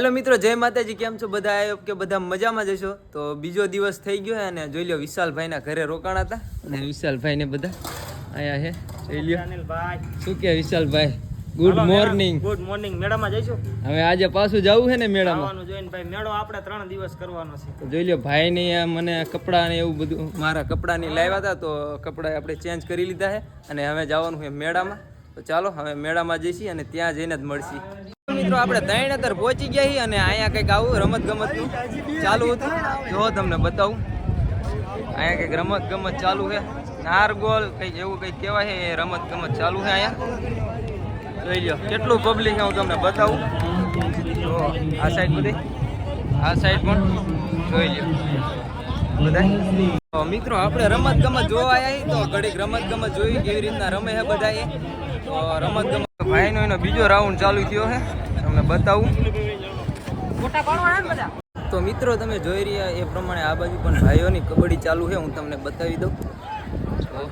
Hello મિત્રો જય માતાજી કેમ છો બધા? આયો કે બધા મજામાં જશો તો બીજો દિવસ થઈ ગયો અને જોઈ લો વિશાલભાઈના ઘરે રોકાણા હતા. અને વિશાલભાઈને બધા આયા છે જોઈ લ્યો. શું કે વિશાલભાઈ? ગુડ મોર્નિંગ ગુડ મોર્નિંગ મેળામાં જઈશું? હવે આજે પાછું જવું છે ને મેળામાં? આવવાનું જોઈને ભાઈ. મેળો આપણે ત્રણ દિવસ કરવાનો છે. જોઈ લો ભાઈને ને મને કપડા ને એવું બધું મારા કપડા ની લાવ્યા હતા તો કપડા આપણે ચેન્જ કરી લીધા છે અને હવે જવાનું છે મેળામાં. તો ચાલો હવે મેળામાં જઈશી અને ત્યાં જઈને જ મળશી. મિત્રો, આપણે ત્રણ અત્યારે પહોંચી ગયા અને અહીંયા કંઈક આવું રમત ગમતનું ચાલુ હતું. જો તમને બતાવું. અહીંયા કંઈક રમત ગમત ચાલુ છે. નારગોલ કંઈક એવું કંઈક કહેવાય છે, એ રમત ગમત ચાલુ છે અહીંયા. જોઈ લો કેટલું પબ્લિક હું તમને બતાવું. જો, આ સાઈડ બધી. આ સાઈડ પણ જોઈ લો બધા મિત્રો, આપણે રમત ગમત જોવા આવ્યા તો ઘડીક રમત ગમત જોઈ કેવી રીતના રમે છે બધા તો રમત ગમત ભાઈનો એનો બીજો રાઉન્ડ ચાલુ થયો છે. તમને બતાવું તો મિત્રો તમે જોઈ રહ્યા એ પ્રમાણે આ બાજુ પણ ભાઈઓની કબડ્ડી ચાલુ છે હું તમને બતાવી દઉં તો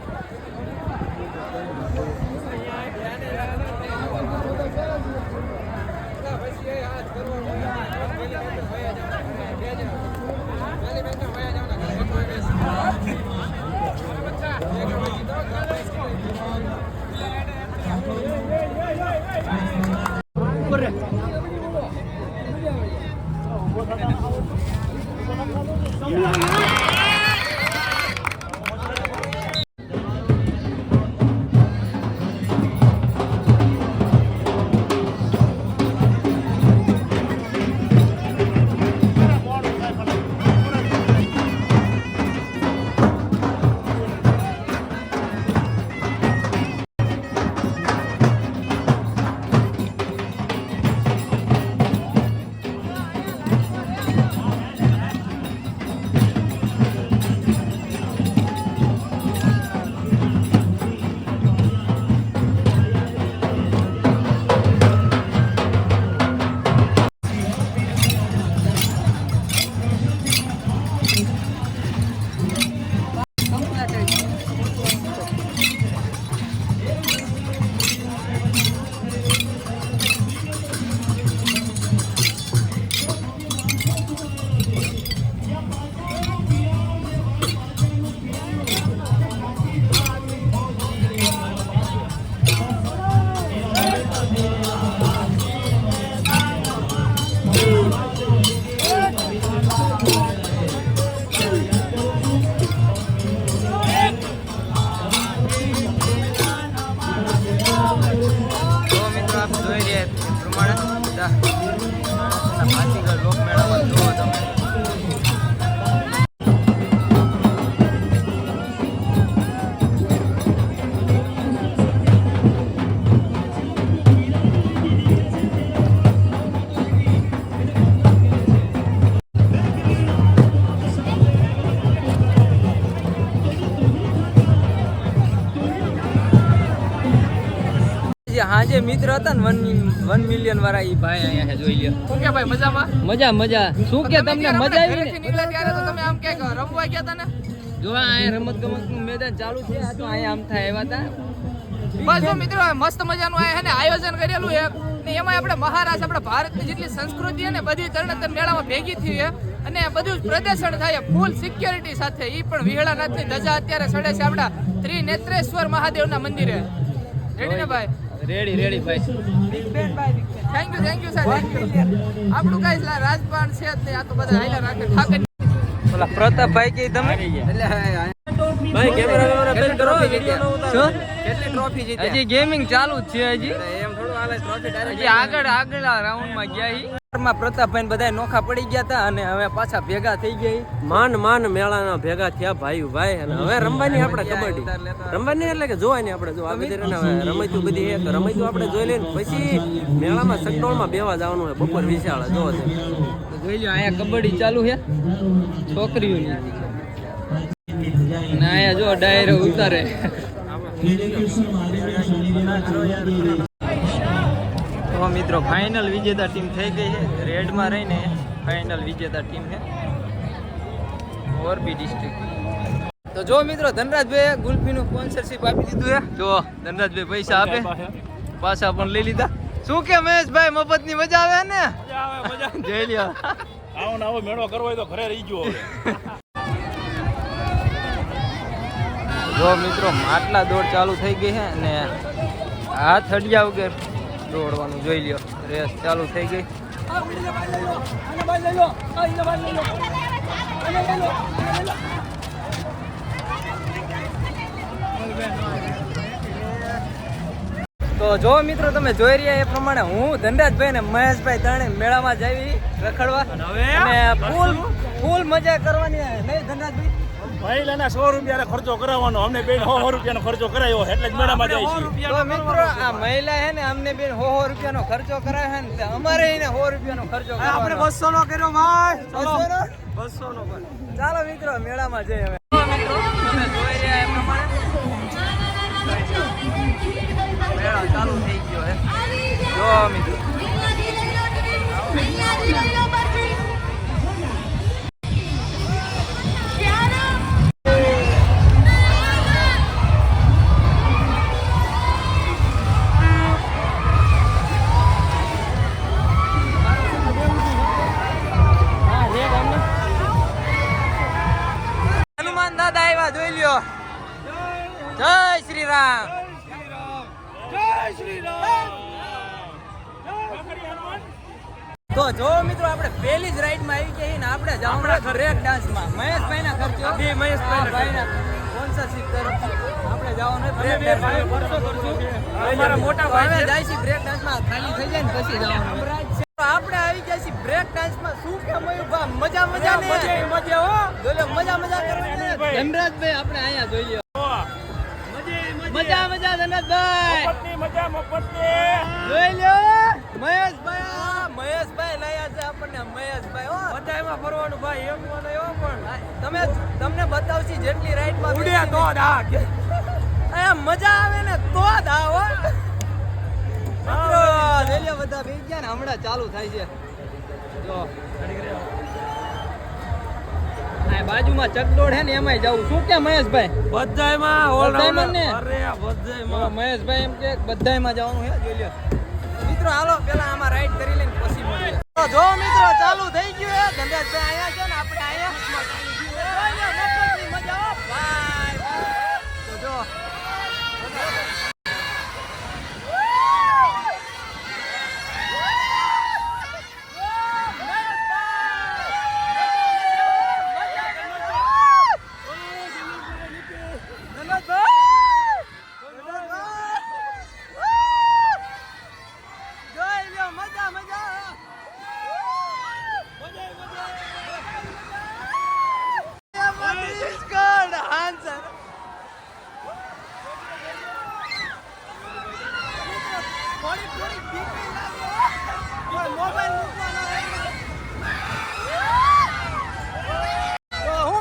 પ્રમાણે જે હાજે મિત્ર હતા ને વન વન મિલિયન વાળા ઈ ભાઈ અહીંયા જોઈ લ્યો. શું કે ભાઈ મજામાં? મજા મજા. શું કે તમને મજા આવી ને? નીકળ્યા ત્યારે તો તમે આમ કે રમવા ગયા હતા ને? જો આ રમત ગમતનું મેદાન ચાલુ છે આ તો અહીંયા આમ થાય એવા હતા. બસ મિત્રો મસ્ત મજાનું આ હે ને આયોજન કરેલું છે. ને એમાં આપણે મહારાષ્ટ્ર આપણે ભારતની જેટલી સંસ્કૃતિ અને બધી તરણતર મેળામાં ભેગી થઈ છે. અને બધું જ પ્રદર્શન થાય ફૂલ સિક્યોરિટી સાથે. એ પણ વિહળાનાથની ધજા અત્યારે સડે છે આપણા ત્રિનેત્રેશ્વર મહાદેવના મંદિરે. રેડી ને ભાઈ? રેડી રેડી ભાઈ thank you thank you sir thank you આપણું કઈ રાજપાન છે જ નહીં. આ તો બધા હાઈલા રાખે. ઠાકર ઓલા પ્રતાપભાઈ કે તમે? ભાઈ કેમેરા કેમેરા બંધ કરો. શું? કેટલી ટ્રોફી જીતી હજી ગેમિંગ ચાલુ જ છે હજી. હજી આગળ આગળ ગયા માં પ્રતાપભાઈ બધા નોખા પડી ગયા હતા અને હવે પાછા ભેગા થઈ ગયા માન માન મેળાના ભેગા થયા ભાઈ ભાઈ. અને હવે રમવાની આપણે કબડ્ડી. રમવાની એટલે કે જોવાની આપણે જો આવી હવે રમતું બધી એક રમતું આપણે જોઈ લઈને પછી મેળામાં સગડોળમાં બેવા જવાનું હોય બપોર વિશાળ જો છે જોઈ લો અહીંયા કબડ્ડી ચાલુ છે. છોકરીઓની. ને અહીંયા જો ડાયરો ઉતારે. તો મિત્રો ફાઇનલ વિજેતા ટીમ થઈ ગઈ છે. રેડમાં રહીને ફાઇનલ વિજેતા ટીમ છે. મોરબી ડિસ્ટ્રિક્ટ તો જો મિત્રો ધનરાજભાઈ ગુલ્ફીનું સ્પોન્સરશિપ આપી દીધું છે. જો ધનરાજભાઈ પૈસા આપે. પાછા પણ લઈ લીધા. શું કે મહેશભાઈ મફતની? મજા આવે ને મજા જઈ લ્યો. આવો ને આવો મેળો કરવો તો ઘરે રહી ગયો જો મિત્રો માટલા દોડ ચાલુ થઈ ગઈ છે અને હાથ હડિયા વગર દોડવાનું જોઈ લ્યો. રેસ ચાલુ થઈ ગઈ. તો જો મિત્રો તમે જોઈ રહ્યા એ પ્રમાણે હું ધનરાજભાઈ ને મહેશભાઈ ત્રણે મેળામાં જઈ રખડવા. અને ફૂલ ફૂલ મજા કરવાની નહીં ધનરાજભાઈ? મહિલાના સો રૂપિયા ખર્ચો કરાવવાનો. અમને બેન સો સો રૂપિયાનો ખર્ચો કરાયો એટલે જ મેળામાં જાય છે. તો મિત્રો આ મહિલા હે ને અમને બેન સો સો રૂપિયાનો ખર્ચો કરાય હે ને અમારે એને સો રૂપિયાનો ખર્ચો આપણે બસો નો કર્યો ભાઈ. બસો નો? બસો નો ચાલો મિત્રો મેળામાં જઈએ હવે. મેળો ચાલુ થઈ ગયો હે જો મિત્રો. બે મહેશભાઈ સ્પોન્સરશિપ તરફથી આપણે જવાનું બ્રેક ડાન્સ ખર્ચો કરશું. અમારા મોટા ભાઈ જાય છે બ્રેક ડાન્સમાં. ખાલી થઈ જાય ને પછી જવાનું આપણે આવી ગયા છીએ બ્રેક ડાન્સમાં. શું કે મયુભા મજા મજા ને. મજા હો. મજા મજા કરવાની ધનરાજભાઈ આપણે અહીંયા જોઈએ મજા મજા ધનરાજભાઈ મફતની મજા મફતની જોઈ લ્યો. મહેશભાઈ! મહેશભાઈ લાયા છે આપણને મહેશભાઈ હો. ફરવાનું ભાઈ એમ મને એવો પણ. તમે તમને બતાવશી જેટલી રાઈડમાં ઉડ્યા તો જ હા કે અહીંયા મજા આવે ને તો જ આવો. મિત્રો બધા બેસી ગયા ને હમણાં ચાલુ થાય છે. જો. બાજુમાં ચકડોળ ને એમાંય જવું શું કે મહેશભાઈ? અરે બધાયમાં. મહેશભાઈ એમ કે બધાયમાં જવાનું હે જોઈ લ્યો. મિત્રો, હાલો, પેલા આમાં રાઈડ કરી લઈને પછી જો મિત્રો, ચાલુ થઈ ગયું છે. ધનરાજભાઈ અહીંયા છે ને આપણે અહીંયા જોઈ લ્યો, મફતની મજા હો ભાઈ તો જો જોઈ લ્યો મજા મજા Good answer. થોડી થોડી બીક ય લાગે હો. કોઈ મોબાઈલ મૂકવાનો તો હું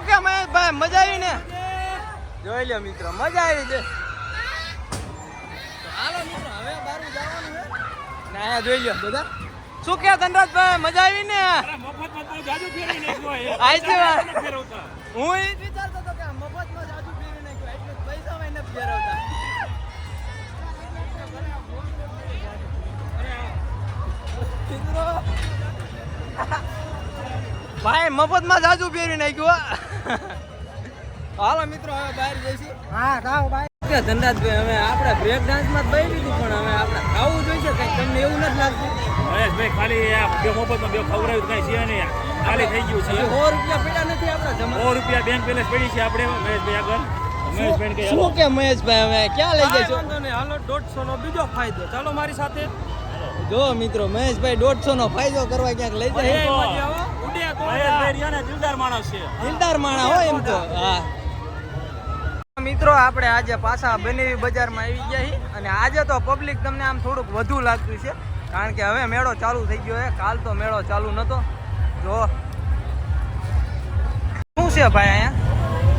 કે મહેશભાઈ મજા આવી ને? જોઈ લ્યો મિત્રો મજા આવી છે. હાલો મિત્રો હવે બારું જવાનું છે. ને જોઈ લ્યો બધા. શું કે ધનરાજભાઈ મજા આવી ને? તો જાજુ. હું એ જ વિચારતો હતો કે મફતમાં જાદુ ફેરવી નાખ્યું એટલે પૈસા નથી ફેરવતા. મિત્રો, ભાઈ મફતમાં જાજુ ફેરવી નાખ્યું હો. હાલો મિત્રો હવે બહાર જઈશું. હા ભાઈ કે ધનરાજભાઈ હવે આપણે બ્રેક ડાન્સમાં જ લીધું પણ હવે આપણે ખાવું જોઈએ કંઈક તમને એવું નથી લાગતું? મહેશભાઈ ખાલી આ બે મોફતમાં બે ખવડાવ્યું કાંઈ છે નહીં ખાલી થઈ ગયું છે. સો રૂપિયા પડ્યા નથી આપણા જમા સો રૂપિયા બેંક બેલેન્સ પડી છે આપણે મહેશભાઈ આગળ. શું કે મહેશભાઈ હવે? ક્યાં લઈ કાંઈ જશો? વાંધો નહીં હાલો દોઢસો નો બીજો ફાયદો. ચાલો મારી સાથે. જો મિત્રો મહેશભાઈ દોઢસો નો ફાયદો કરવા ક્યાંક લઈ જાય. દિલદાર માણસ છે. દિલદાર માણસ હોય એમ તો. હા. મિત્રો આપણે આજે પાછા બનેવી બજારમાં આવી ગયા છીએ અને આજે તો પબ્લિક તમને આમ થોડુંક વધુ લાગતું છે કારણ કે હવે મેળો ચાલુ થઈ ગયો છે. કાલ તો મેળો ચાલુ નતો. જો. શું છે ભાઈ અહીંયા?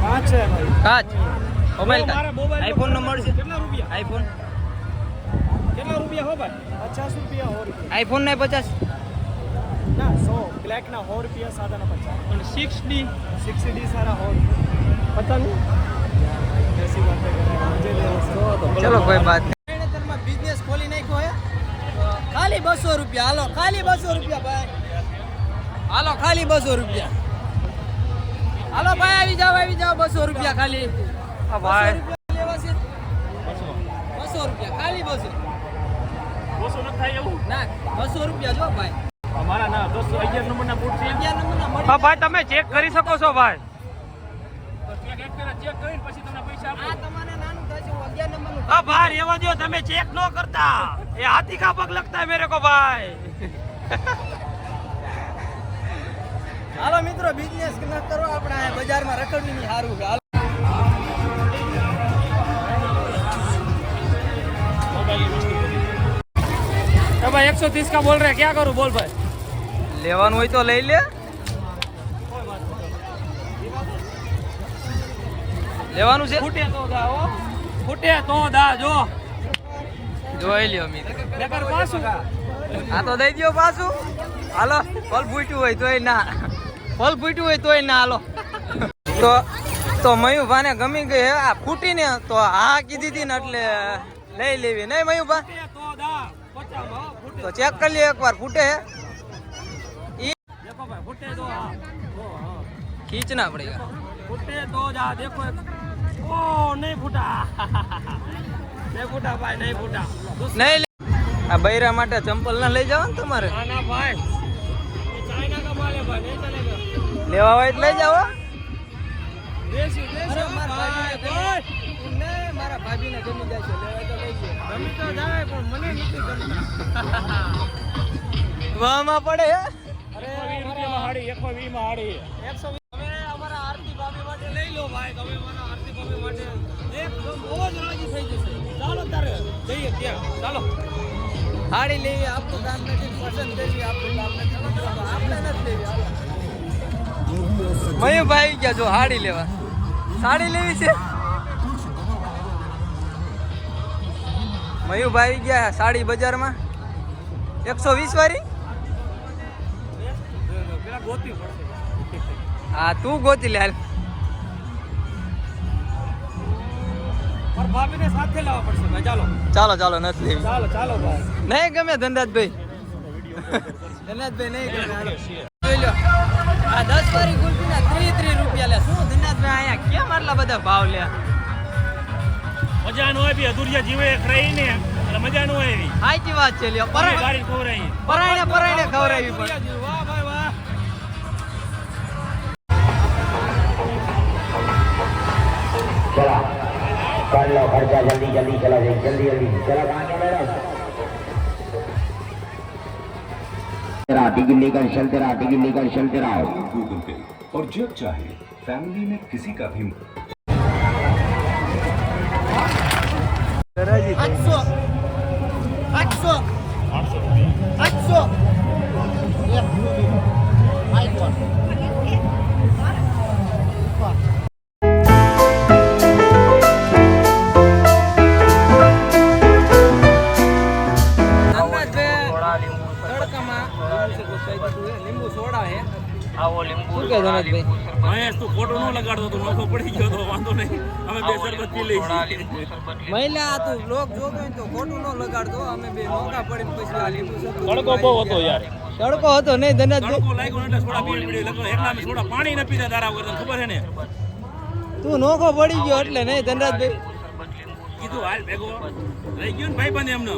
હા છે ભાઈ. મોબાઈલ મારા આઈફોન નો મળશે. કેટલા રૂપિયા? આઈફોન કેટલા રૂપિયા હો ભાઈ? પચાસ રૂપિયા હો રૂપિયા. આઈફોન ને પચાસ? ના સો. બ્લેક ના હો રૂપિયા સાદા ના પચાસ. પણ સિક્સ ડી સિક્સ ડી સારા હો પતા નહીં ચલો કોઈ વાત નહીં. બિઝનેસ ખોલી નાખ્યો હે? ખાલી બસો રૂપિયા. હાલો ખાલી બસો રૂપિયા ભાઈ. હાલો ખાલી બસો રૂપિયા. હાલો ભાઈ આવી જાઓ આવી જાઓ બસો રૂપિયા ખાલી. આ ભાઈ. બસો રૂપિયા ખાલી બસો. બસો ન થાય એવું? ના બસો રૂપિયા જો ભાઈ. અમારા ના દસ અગિયાર નંબરના બૂટ છે. અગિયાર નંબરના ભાઈ તમે ચેક કરી શકો છો ભાઈ. ભાઈ રેવા તમે ચેક ન કરતા. એ હાથી કા પગ મેરે કો ભાઈ. હાલો મિત્રો બિઝનેસ ન કરો આપણે બજારમાં રખડવી સારું હાલો. ભાઈ એકસો ત્રીસ કા બોલ રહે ક્યાં કરું? બોલ ભાઈ. લેવાનું હોય તો લઈ લે. લેવાનું છે? ફૂટે તો દા હો. ફૂટે તો દા જો. જોઈ લ્યો મિત્ર. નકર પાછું. આ તો દઈ દ્યો પાછું. હાલો ફલ ફૂટ્યું હોય તોય ના. ફલ ફૂટ્યું હોય તોય ના હાલો. તો તો મયુભાને ગમી ગઈ હે. આ ફૂટીને તો હા કીધી હતી ને એટલે લઈ લેવી. નહીં મયુભા? તો ચેક કરી લે એકવાર ફૂટે હે? દેખો ભાઈ ફૂટે તો હા બૈરા માટે ચંપલ ના લઈ જાવ ને તમારે લેવા હોય લઈ જાવ મારા ભાભીને પડે અરે 120 માં હાડી 120 અમારા આરતી ભાભી માટે લઈ લો ભાઈ તમે માટે એકદમ બહુ જ રાજી થઈ જશે ચાલો તારે જઈએ ત્યાં. ચાલો. હાડી લેવી આપણું કામ નથી પસંદ કરવી આપણું કામ નથી. આપણે નથી લેવી મયુભાઈ ગયા જો હાડી લેવા. સાડી લેવી છે? મયુભાઈ ગયા સાડી બજારમાં. એકસો વીસ વાળી? હા તું ગોતી લે હાલ. ભાભીને સાથે લાવવા પડશે ભાઈ ચાલો. ચાલો ચાલો નથી ચાલો ચાલો ભાઈ. નહીં ગમે ધનરાજભાઈ. ધનાજભાઈ નહીં ગમે. જોઈ લો. આ દસ વાળી ગુલ્ફીના ત્રીસ ત્રીસ રૂપિયા લે. શું ધનાજભાઈ અહીંયા કેમ આટલા બધા ભાવ લે? મજા નો આવી અધુરિયા જીવે રહી ને એટલે મજા નો આવી. સાચી વાત છે લ્યો. પરાય ગાડી ખવડાવી પરાયને जल्दी जल्दी। चलो भाग्य गूगल पे और जब चाहे फैमिली में किसी का भी લીંબુ સોડા હે આવો લીંબુ કે ધનરાજભાઈ મહેશ તું ખોટું ન લગાડતો તો નોખો પડી ગયો તો વાંધો નહીં. અમે બે શરબત પી લઈશું. મહિલા તું લોક જોવે તો ખોટું ન લગાડતો. અમે બે મોકા પડીને પછી આ લીંબુ તડકો બહુ હતો યાર. તડકો હતો નહીં ધનરાજભાઈ તડકો લાગ્યો એટલે સોડા પીવી પડી. એટલે એકલા અમે સોડા પાણી ન પીતા તારા વગર ખબર હે ને? તું નોખો પડી ગયો એટલે નહીં ધનરાજભાઈ. કીધું હાલ ભેગો. રહી ગયો ને ભાઈ બંધ એમનો